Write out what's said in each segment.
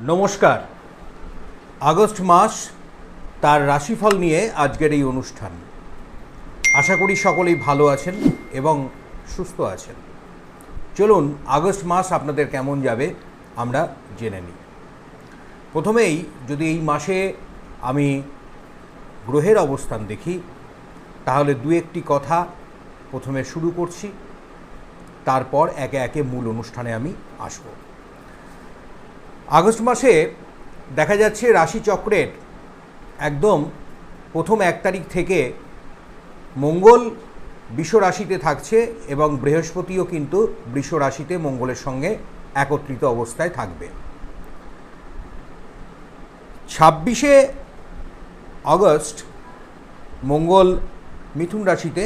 নমস্কার। আগস্ট মাস তার রাশিফল নিয়ে আজকের এই অনুষ্ঠান। আশা করি সকলেই ভালো আছেন এবং সুস্থ আছেন। চলুন আগস্ট মাস আপনাদের কেমন যাবে আমরা জেনে নিই। প্রথমেই যদি এই মাসে আমি গ্রহের অবস্থান দেখি, তাহলে দু একটি কথা প্রথমে শুরু করছি, তারপর একে একে মূল অনুষ্ঠানে আমি আসব। আগস্ট মাসে দেখা যাচ্ছে রাশিচক্রের একদম প্রথম এক তারিখ থেকে মঙ্গল বৃষ রাশিতে থাকছে এবং বৃহস্পতিও কিন্তু বৃষ রাশিতে মঙ্গলের সঙ্গে একত্রিত অবস্থায় থাকবে। ছাব্বিশে আগস্ট মঙ্গল মিথুন রাশিতে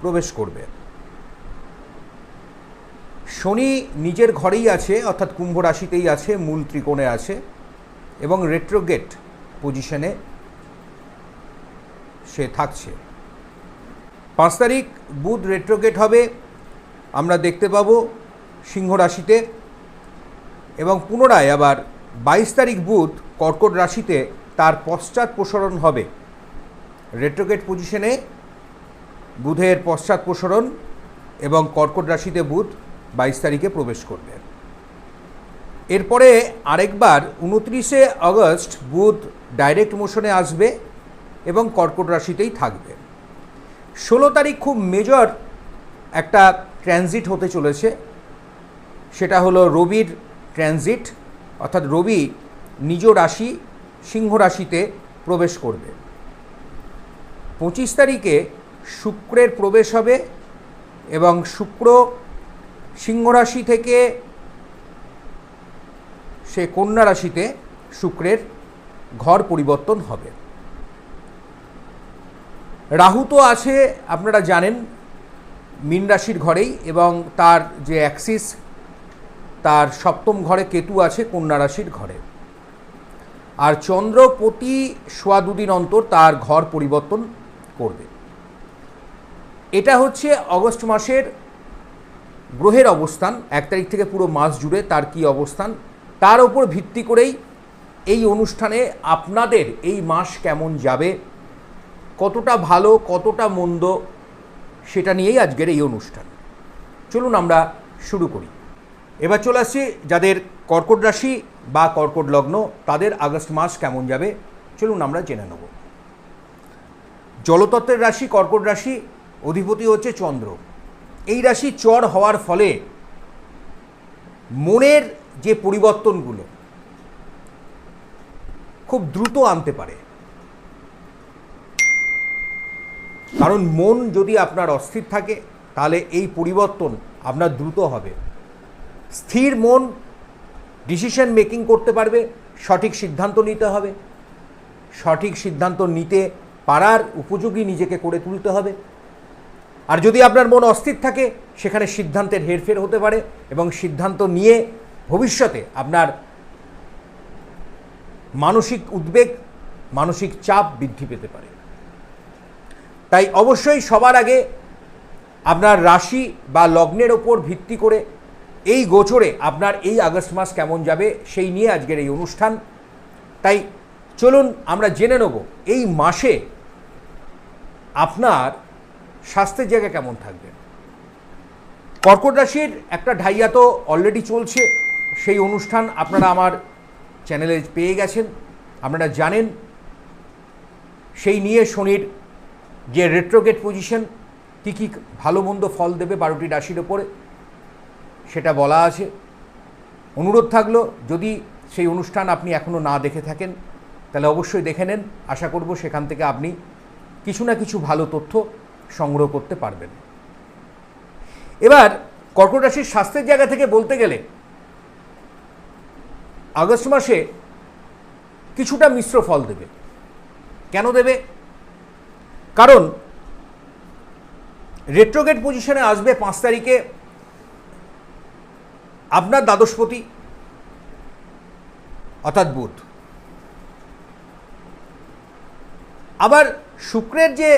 প্রবেশ করবে। শনি নিজের ঘরেই আছে, অর্থাৎ কুম্ভ রাশিতেই আছে, মূল ত্রিকোণে আছে, এবং রেট্রোগেট পজিশনে সে থাকছে। পাঁচ তারিখ, বুধ রেট্রোগেট হবে, আমরা দেখতে পাবো সিংহ রাশিতে, এবং পুনরায় আবার বাইশ তারিখ বুধ কর্কট রাশিতে তার পশ্চাৎ প্রসারণ হবে। রেট্রোগেট পজিশনে বুধের পশ্চাৎ প্রসারণ এবং কর্কট রাশিতে বুধ বাইশ তারিখে প্রবেশ করবে। এরপরে আরেকবার উনত্রিশে আগস্ট বুধ ডাইরেক্ট মোশনে আসবে এবং কর্কট রাশিতেই থাকবে। ষোলো তারিখ খুব মেজর একটা ট্রানজিট হতে চলেছে। সেটা হলো রবির ট্রানজিট অর্থাৎ রবি নিজ রাশি, সিংহ রাশিতে প্রবেশ করবে। পঁচিশ তারিখে শুক্রের প্রবেশ হবে এবং শুক্র সিংহ রাশি থেকে সে কন্যা রাশিতে শুক্রের ঘর পরিবর্তন হবে। রাহু তো আছে, আপনারা জানেন, মীন রাশির ঘরেই এবং তার যে অ্যাক্সিস, তার সপ্তম ঘরে কেতু আছে কন্যা রাশির ঘরে। আর চন্দ্র প্রতি সোয়া দুদিন অন্তর তার ঘর পরিবর্তন করবে। এটা হচ্ছে অগস্ট মাসের গ্রহের অবস্থান, এক তারিখ থেকে পুরো মাস জুড়ে তার কি অবস্থান, তার ওপর ভিত্তি করেই এই অনুষ্ঠানে আপনাদের এই মাস কেমন যাবে, কতটা ভালো, কতটা মন্দ, সেটা নিয়েই আজকের এই অনুষ্ঠান। চলুন আমরা শুরু করি। এবার চলে আসছি যাদের কর্কট রাশি বা কর্কট লগ্ন, তাদের আগস্ট মাস কেমন যাবে, চলুন আমরা জেনে নেব। জলতত্ত্বের রাশি, কর্কট রাশি, অধিপতি হচ্ছে চন্দ্র। এই রাশি চর হওয়ার ফলে মনের যে পরিবর্তনগুলো খুব দ্রুত আনতে পারে। কারণ মন যদি আপনার অস্থির থাকে, তাহলে এই পরিবর্তন আপনার দ্রুত হবে। স্থির মন ডিসিশন মেকিং করতে পারবে, সঠিক সিদ্ধান্ত নিতে হবে। সঠিক সিদ্ধান্ত নিতে পারার উপযোগী নিজেকে করে তুলতে হবে। আর যদি আপনার মন অস্থির থাকে, সেখানে সিদ্ধান্তের হেরফের হতে পারে এবং সিদ্ধান্ত নিয়ে ভবিষ্যতে আপনার মানসিক উদ্বেগ, মানসিক চাপ বৃদ্ধি পেতে পারে। তাই অবশ্যই সবার আগে আপনার রাশি বা লগ্নের ওপর ভিত্তি করে এই গোচরে আপনার এই আগস্ট মাস কেমন যাবে, সেই নিয়ে আজকের এই অনুষ্ঠান। তাই চলুন আমরা জেনে নেব, এই মাসে আপনার স্বাস্থ্যের জায়গা কেমন থাকবে? কর্কট রাশির একটা ঢাইয়া তো অলরেডি চলছে। সেই অনুষ্ঠান আপনারা আমার চ্যানেলে পেয়ে গেছেন। আপনারা জানেন, সেই নিয়ে শনির যে রেট্রোগেট পজিশন কী কী ভালো মন্দ ফল দেবে বারোটি রাশির ওপরে, সেটা বলা আছে। অনুরোধ থাকল, যদি সেই অনুষ্ঠান আপনি এখনও না দেখে থাকেন, তাহলে অবশ্যই দেখে নেন। আশা করব সেখান থেকে আপনি কিছু না কিছু ভালো তথ্য সংগ্রহ করতে পারবেন। এবার কর্কট রাশির স্বাস্থ্যের জায়গা থেকে বলতে গেলে, আগস্ট মাসে কিছুটা মিশ্র ফল দেবে। কেন দেবে? কারণ রেট্রোগেট পজিশনে আসবে পাঁচ তারিখে আপনার দ্বাদশপতি, অর্থাৎ বুধ। আবার শুক্রের যে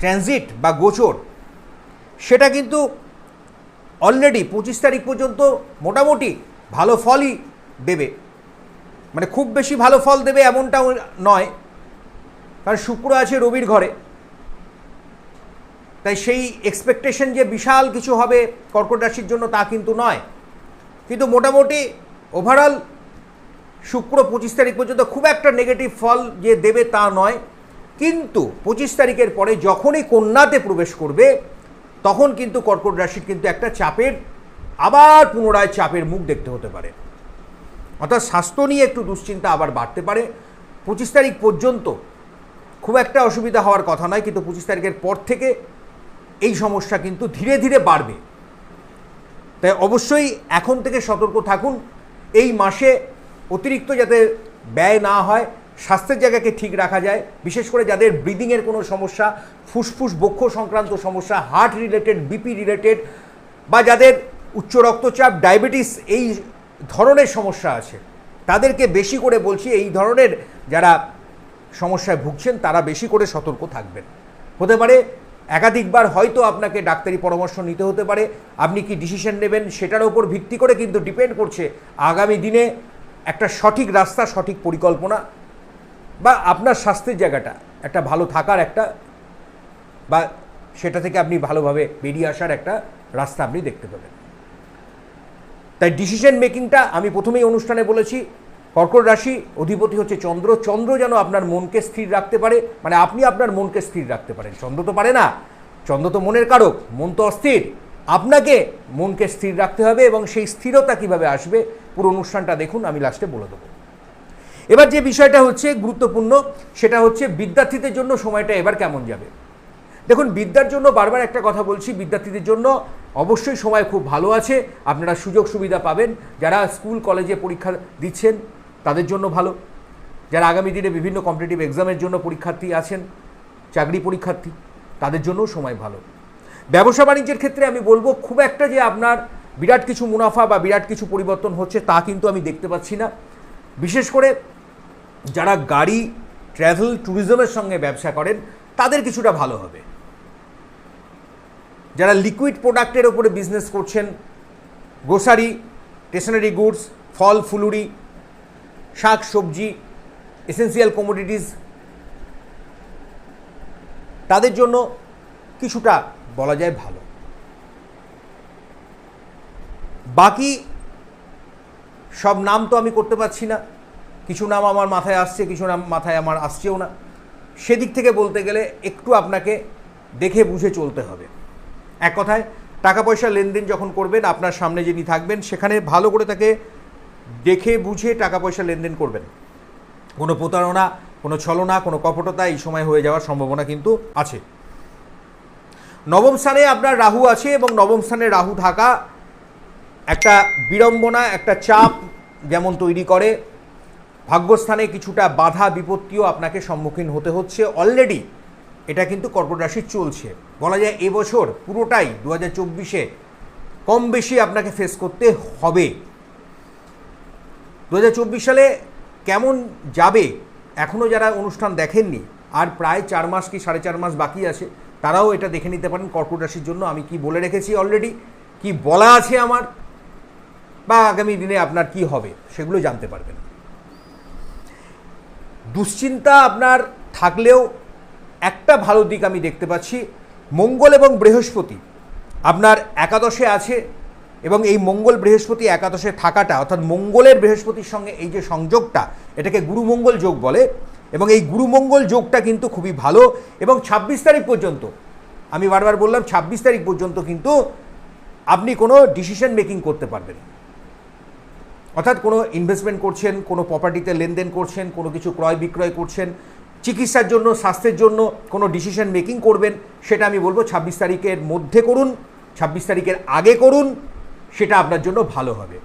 ট্রানজিট বা গোচর, সেটা কিন্তু অলরেডি পঁচিশ তারিখ পর্যন্ত মোটামুটি ভালো ফলই দেবে। মানে খুব বেশি ভালো ফল দেবে এমনটাও নয়, কারণ শুক্র আছে রবির ঘরে। তাই সেই এক্সপেকটেশন যে বিশাল কিছু হবে কর্কট রাশির জন্য তা কিন্তু নয়। কিন্তু মোটামুটি ওভারঅল শুক্র পঁচিশ তারিখ পর্যন্ত খুব একটা নেগেটিভ ফল যে দেবে তা নয়। কিন্তু পঁচিশ তারিখের পরে যখনই কন্যাতে প্রবেশ করবে, তখন কিন্তু কর্কট রাশির কিন্তু একটা চাপের, আবার পুনরায় চাপের মুখ দেখতে হতে পারে। অর্থাৎ স্বাস্থ্য নিয়ে একটু দুশ্চিন্তা আবার বাড়তে পারে। পঁচিশ তারিখ পর্যন্ত খুব একটা অসুবিধা হওয়ার কথা নয়, কিন্তু পঁচিশ তারিখের পর থেকে এই সমস্যা কিন্তু ধীরে ধীরে বাড়বে। তাই অবশ্যই এখন থেকে সতর্ক থাকুন। এই মাসে অতিরিক্ত যাতে ব্যয় না হয় স্বাস্থ্যের জায়গাকে ঠিক রাখা যায়, বিশেষ করে যাদের ব্রিদিংয়ের কোনো সমস্যা, ফুসফুস, বক্ষ সংক্রান্ত সমস্যা, হার্ট রিলেটেড, বিপি রিলেটেড, বা যাদের উচ্চ রক্তচাপ, ডায়াবেটিস এই ধরনের সমস্যা আছে, তাদেরকে বেশি করে বলছি এই ধরনের যারা সমস্যায় ভুগছেন, তারা বেশি করে সতর্ক থাকবেন। হতে পারে একাধিকবার হয়তো আপনাকে ডাক্তারি পরামর্শ নিতে হতে পারে, আপনি কি ডিসিশন নেবেন সেটার উপর ভিত্তি করে কিন্তু ডিপেন্ড করছে আগামী দিনে একটা সঠিক রাস্তা, সঠিক পরিকল্পনা বা আপনার স্বাস্থ্যের জায়গাটা, একটা ভালো থাকার একটা বা সেটা থেকে আপনি ভালোভাবে বেরিয়ে আসার একটা রাস্তা আপনি দেখতে পাবেন। তাই ডিসিশন মেকিংটা আমি প্রথমেই অনুষ্ঠানে বলেছি, কর্কট রাশি অধিপতি হচ্ছে চন্দ্র। চন্দ্র যেন আপনার মনকে স্থির রাখতে পারে মানে আপনি আপনার মনকে স্থির রাখতে পারেন। চন্দ্র তো পারে না, চন্দ্র তো মনের কারক, মন তো অস্থির। আপনাকে মনকে স্থির রাখতে হবে এবং সেই স্থিরতা কীভাবে আসবে, পুরো অনুষ্ঠানটা দেখুন, আমি লাস্টে বলে দেবো। এবার যে বিষয়টা হচ্ছে গুরুত্বপূর্ণ, সেটা হচ্ছে বিদ্যার্থীদের জন্য সময়টা এবার কেমন যাবে? দেখুন, বিদ্যার জন্য বারবার একটা কথা বলছি, বিদ্যার্থীদের জন্য অবশ্যই সময় খুব ভালো আছে। আপনারা সুযোগ সুবিধা পাবেন। যারা স্কুল, কলেজে পরীক্ষা দিচ্ছেন, তাদের জন্য ভালো। যারা আগামী দিনে বিভিন্ন কম্পিটিটিভ এক্সামের জন্য পরীক্ষার্থী আছেন, চাকরি পরীক্ষার্থী, তাদের জন্যও সময় ভালো। ব্যবসা বাণিজ্যের ক্ষেত্রে আমি বলব, খুব একটা যে আপনার বিরাট কিছু মুনাফা বা বিরাট কিছু পরিবর্তন হচ্ছে তা কিন্তু আমি দেখতে পাচ্ছি না। বিশেষ করে যারা গাড়ি ট্রাভেল ট্যুরিজমের সঙ্গে ব্যবসা করেন, তাদের কিছুটা ভালো হবে। যারা লিকুইড প্রোডাক্টের ওপরে বিজনেস করছেন গ্রোসারি স্টেশনারি গুডস ফল, ফুলুরি, শাক, সবজি এসেন্সিয়াল কমোডিটিস তাদের জন্য কিছুটা বলা যায় ভালো। বাকি সব নাম তো আমি করতে পারছি না। কিছু নাম আমার মাথায় আসছে, কিছু নাম মাথায় আমার আসছেও না। সেদিক থেকে বলতে গেলে একটু আপনাকে দেখে বুঝে চলতে হবে। এক কথায় টাকা পয়সা লেনদেন যখন করবেন, আপনার সামনে যিনি থাকবেন, সেখানে ভালো করে তাকে দেখে বুঝে টাকা পয়সা লেনদেন করবেন। কোনো প্রতারণা, কোনো ছলনা, কোনো কপটতা এই সময় হয়ে যাওয়ার সম্ভাবনা কিন্তু আছে। নবম স্থানে আপনার রাহু আছে এবং নবম স্থানে রাহু থাকা একটা বিড়ম্বনা, একটা চাপ যেমন তৈরি করে ভাগ্যস্থানে কিছুটা বাধা বিপত্তিও আপনাকে সম্মুখীন হতে হচ্ছে। অলরেডি এটা কিন্তু কর্কট রাশির চলছে। বলা যায় এবছর পুরোটাই দু হাজার চব্বিশে কম বেশি আপনাকে ফেস করতে হবে। দু হাজার চব্বিশ সালে কেমন যাবে এখনও যারা অনুষ্ঠান দেখেননি, আর প্রায় চার মাস কি সাড়ে চার মাস বাকি আছে, তারাও এটা দেখে নিতে পারেন কর্কট রাশির জন্য। আমি কি বলে রেখেছি অলরেডি কি বলা আছে আমার? বা আগামী দিনে আপনার কি হবে, সেগুলো জানতে পারবেন। দুশ্চিন্তা আপনার থাকলেও একটা ভালো দিক আমি দেখতে পাচ্ছি। মঙ্গল এবং বৃহস্পতি আপনার একাদশে আছে এবং এই মঙ্গল বৃহস্পতি একাদশে থাকাটা অর্থাৎ মঙ্গলের বৃহস্পতির সঙ্গে এই যে সংযোগটা, এটাকে গুরুমঙ্গল যোগ বলে এবং এই গুরুমঙ্গল যোগটা কিন্তু খুবই ভালো এবং ছাব্বিশ তারিখ পর্যন্ত, আমি বারবার বললাম ছাব্বিশ তারিখ পর্যন্ত কিন্তু আপনি কোনো ডিসিশন মেকিং করতে পারবেন অর্থাৎ কোনো ইনভেস্টমেন্ট করছেন, কোনো প্রপার্টিতে লেনদেন করছেন, কোনো কিছু ক্রয় বিক্রয় করছেন, চিকিৎসার জন্য, স্বাস্থ্যের জন্য কোনো ডিসিশন মেকিং করবেন, সেটা আমি বলব ছাব্বিশ তারিখের মধ্যে করুন, ছাব্বিশ তারিখের আগে করুন, সেটা আপনার জন্য ভালো হবে।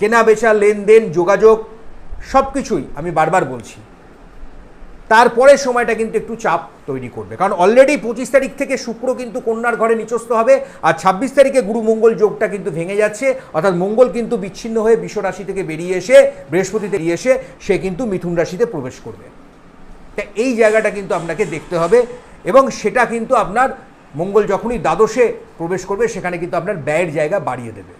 কেনা বেচা লেনদেন, যোগাযোগ সব কিছুই আমি বারবার বলছি। তারপরে সময়টা কিন্তু একটু চাপ তৈরি করবে। কারণ অলরেডি পঁচিশ তারিখ থেকে শুক্র কিন্তু কন্যার ঘরে নিচস্থ হবে আর ছাব্বিশ তারিখে গুরু মঙ্গল যোগটা কিন্তু ভেঙে যাচ্ছে। অর্থাৎ মঙ্গল কিন্তু বিচ্ছিন্ন হয়ে বিশ্ব রাশি থেকে বেরিয়ে এসে বৃহস্পতিতে এসে সে কিন্তু মিথুন রাশিতে প্রবেশ করবে। তা এই জায়গাটা কিন্তু আপনাকে দেখতে হবে এবং সেটা কিন্তু আপনার মঙ্গল যখনই দ্বাদশে প্রবেশ করবে, সেখানে কিন্তু আপনার ব্যয়ের জায়গা বাড়িয়ে দেবে।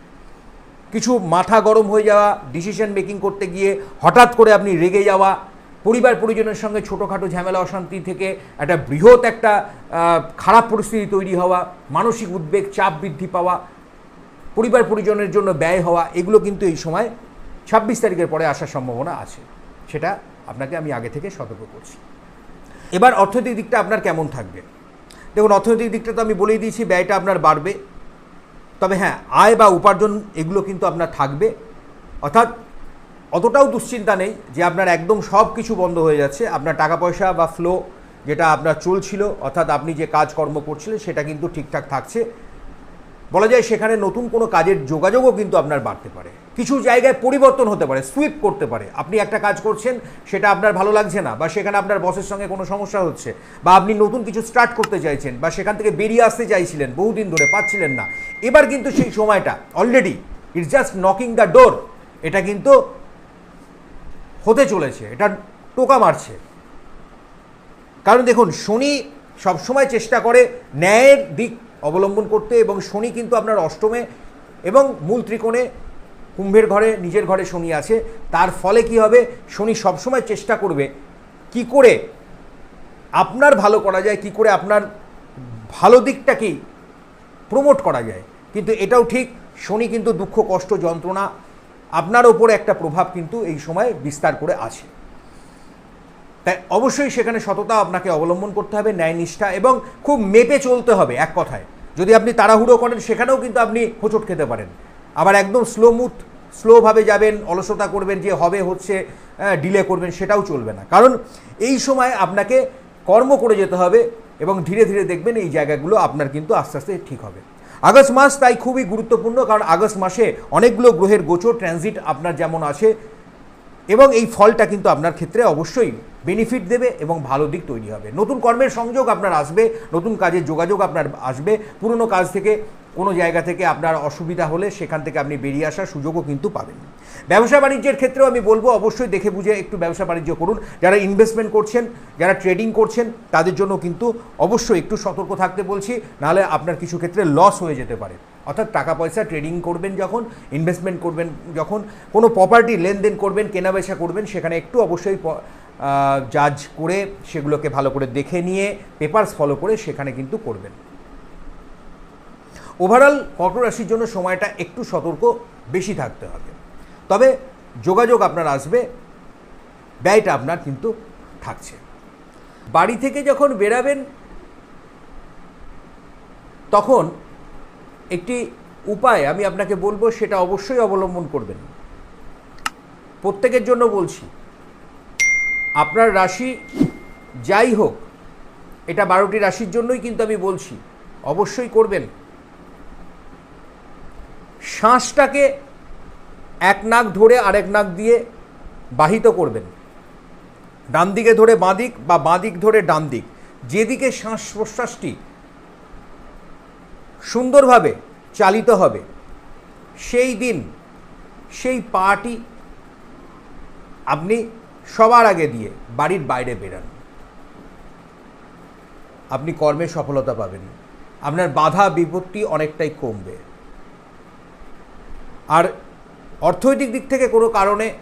কিছু মাথা গরম হয়ে যাওয়া ডিসিশন মেকিং করতে গিয়ে হঠাৎ করে আপনি রেগে যাওয়া পরিবার পরিজনের সঙ্গে ছোটোখাটো ঝামেলা, অশান্তি থেকে একটা বৃহৎ একটা খারাপ পরিস্থিতি তৈরি হওয়া, মানসিক উদ্বেগ, চাপ বৃদ্ধি পাওয়া, পরিবার পরিজনের জন্য ব্যয় হওয়া, এগুলো কিন্তু এই সময় ছাব্বিশ তারিখের পরে আসার সম্ভাবনা আছে। সেটা আপনাকে আমি আগে থেকে সতর্ক করছি। এবার অর্থনৈতিক দিকটা আপনার কেমন থাকবে? দেখুন, অর্থনৈতিক দিকটা তো আমি বলেই দিয়েছি, ব্যয়টা আপনার বাড়বে। তবে হ্যাঁ আয় বা উপার্জন এগুলো কিন্তু আপনার থাকবে। অর্থাৎ অতটাও দুশ্চিন্তা নেই যে আপনার একদম সব কিছু বন্ধ হয়ে যাচ্ছে। আপনার টাকা পয়সা বা ফ্লো যেটা আপনার চলছিল, অর্থাৎ আপনি যে কাজকর্ম করছিলেন, সেটা কিন্তু ঠিকঠাক থাকছে। বলা যায় সেখানে নতুন কোনো কাজের যোগাযোগও কিন্তু আপনার বাড়তে পারে। কিছু জায়গায় পরিবর্তন হতে পারে সুইপ করতে পারে। আপনি একটা কাজ করছেন, সেটা আপনার ভালো লাগছে না, বা সেখানে আপনার বসের সঙ্গে কোনো সমস্যা হচ্ছে, বা আপনি নতুন কিছু স্টার্ট করতে চাইছেন, বা সেখান থেকে বেরিয়ে আসতে চাইছিলেন, বহুদিন ধরে পাচ্ছিলেন না। এবার কিন্তু সেই সময়টা already it's just knocking the door এটা কিন্তু হতে চলেছে, এটা টোকা মারছে। কারণ দেখুন, শনি সবসময় চেষ্টা করে ন্যায়ের দিক অবলম্বন করতে এবং শনি কিন্তু আপনার অষ্টমে এবং মূল ত্রিকোণে কুম্ভের ঘরে, নিজের ঘরে শনি আছে। তার ফলে কি হবে? শনি সবসময় চেষ্টা করবে কি করে আপনার ভালো করা যায়, কি করে আপনার ভালো দিকটাকেই প্রমোট করা যায়। কিন্তু এটাও ঠিক, শনি কিন্তু দুঃখ, কষ্ট, যন্ত্রণা আপনার ওপরে একটা প্রভাব কিন্তু এই সময় বিস্তার করে আছে। তাই অবশ্যই সেখানে সততা আপনাকে অবলম্বন করতে হবে ন্যায়নিষ্ঠা এবং খুব মেপে চলতে হবে এক কথায়। যদি আপনি তাড়াহুড়ো করেন, সেখানেও কিন্তু আপনি হোঁচট খেতে পারেন। আবার একদম স্লো মুথ স্লোভাবে যাবেন, অলসতা করবেন যে হবে, হচ্ছে ডিলে করবেন, সেটাও চলবে না। কারণ এই সময় আপনাকে কর্ম করে যেতে হবে এবং ধীরে ধীরে দেখবেন এই জায়গাগুলো আপনার কিন্তু আস্তে আস্তে ঠিক হবে। আগস্ট মাস তাই খুবই গুরুত্বপূর্ণ, কারণ আগস্ট মাসে অনেকগুলো গ্রহের গোচর ট্রানজিট আপনার যেমন আছে এবং এই ফলটা কিন্তু আপনার ক্ষেত্রে অবশ্যই বেনিফিট দেবে এবং ভালো দিক তৈরি হবে। নতুন কর্মের সংযোগ আপনার আসবে, নতুন কাজের যোগাযোগ আপনার আসবে, পুরনো কাজ থেকে কোনো জায়গা থেকে আপনার অসুবিধা হলে সেখান থেকে আপনি বেরিয়ে আসার সুযোগও কিন্তু পাবেন। ব্যবসা বাণিজ্যের ক্ষেত্রেও আমি বলব, অবশ্যই দেখে বুঝে একটু ব্যবসা বাণিজ্য করুন। যারা ইনভেস্টমেন্ট করছেন, যারা ট্রেডিং করছেন, তাদের জন্য কিন্তু অবশ্যই একটু সতর্ক থাকতে বলছি, নাহলে আপনার কিছু ক্ষেত্রে লস হয়ে যেতে পারে। অর্থাৎ টাকা পয়সা ট্রেডিং করবেন যখন ইনভেস্টমেন্ট করবেন যখন, কোনো প্রপার্টি লেনদেন করবেন, কেনাবেচা করবেন, সেখানে একটু অবশ্যই জাজ করে সেগুলোকে ভালো করে দেখে নিয়ে পেপারস ফলো করে সেখানে কিন্তু করবেন। ওভারঅল রাশির জন্য সময়টা একটু সতর্ক, বেশি থাকতে হবে। তবে যোগাযোগ আপনার আসবে, ব্যয়টা আপনার কিন্তু থাকছে। বাড়ি থেকে যখন বেরাবেন, তখন একটি উপায় আমি আপনাকে বলব, সেটা অবশ্যই অবলম্বন করবেন। প্রত্যেকের জন্য বলছি, আপনার রাশি যাই হোক, এটা বারোটি রাশির জন্যই কিন্তু আমি বলছি, অবশ্যই করবেন। শ্বাসটাকে এক নাক ধরে আরেক নাক দিয়ে বাহিত করবেন। ডান দিকে ধরে বাঁ দিক বা বাঁ দিক ধরে ডান দিক। যেদিকে শ্বাস প্রশ্বাসটি সুন্দরভাবে চালিত হবে, সেই দিন সেই পাটি আপনি সবার আগে দিয়ে বাড়ির বাইরে বেরান। আপনি কর্মে সফলতা পাবেন। আপনার বাধা বিপত্তি অনেকটাই কমবে। আর অর্থনৈতিক দিক থেকে কোনো কারণে,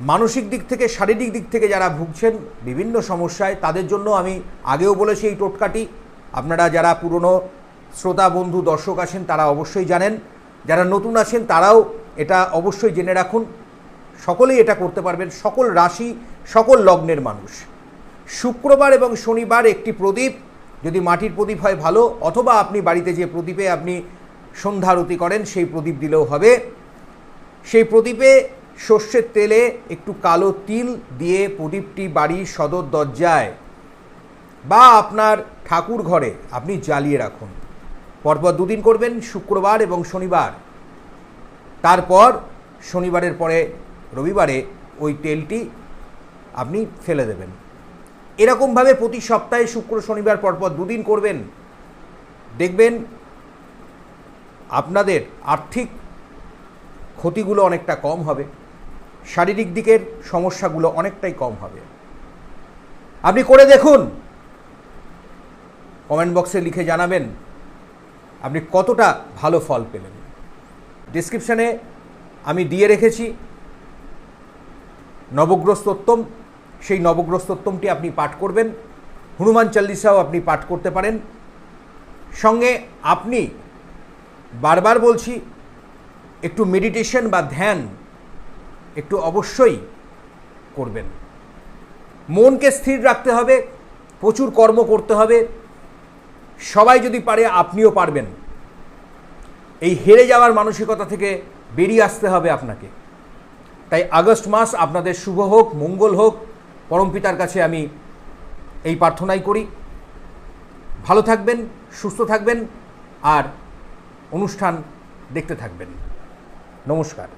মানসিক দিক থেকে, শারীরিক দিক থেকে যারা ভুগছেন বিভিন্ন সমস্যায়, তাদের জন্য আমি আগেও বলেছি এই টোটকাটি। আপনারা যারা পুরনো শ্রোতা, বন্ধু, দর্শক আছেন, তারা অবশ্যই জানেন। যারা নতুন আছেন, তারাও এটা অবশ্যই জেনে রাখুন। সকলেই এটা করতে পারবেন। সকল রাশি, সকল লগ্নের মানুষ। শুক্রবার এবং শনিবার একটি প্রদীপ। যদি মাটির প্রদীপ হয়, ভালো। অথবা আপনি বাড়িতে যে প্রদীপে আপনি সন্ধ্যারতি করেন, সেই প্রদীপ দিলেও হবে। সেই প্রদীপে সর্ষের তেলে একটু কালো তিল দিয়ে প্রদীপটি বাড়ির সদর দরজায় বা আপনার ঠাকুর ঘরে আপনি জ্বালিয়ে রাখুন। পরপর দুদিন করবেন, শুক্রবার এবং শনিবার। তারপর শনিবারের পরে রবিবারে ওই তেলটি আপনি ফেলে দেবেন। এরকমভাবে প্রতি সপ্তাহে শুক্র, শনিবার পরপর দুদিন করবেন। দেখবেন আপনাদের আর্থিক ক্ষতিগুলো অনেকটা কম হবে, শারীরিক দিকের সমস্যাগুলো অনেকটাই কম হবে। আপনি করে দেখুন। কমেন্ট বক্সে লিখে জানাবেন, আপনি কতটা ভালো ফল পেলেন। ডিসক্রিপশানে আমি দিয়ে রেখেছি, নবগ্রস্তোত্তম, সেই নবগ্রস্তোত্তমটি আপনি পাঠ করবেন, হনুমান চল্লিশাও আপনি পাঠ করতে পারেন। সঙ্গে আপনি বারবার বলছি, একটু মেডিটেশন বা ধ্যান একটু অবশ্যই করবেন। মনকে স্থির রাখতে হবে, প্রচুর কর্ম করতে হবে। সবাই যদি পারে, আপনিও পারবেন। এই হেরে যাওয়ার মানসিকতা থেকে বেরিয়ে আসতে হবে আপনাকে। তাই আগস্ট মাস আপনাদের শুভ হোক, মঙ্গল হোক পরমপিতার কাছে আমি এই প্রার্থনাই করি। ভালো থাকবেন, সুস্থ থাকবেন, আর অনুষ্ঠান দেখতে থাকবেন। নমস্কার।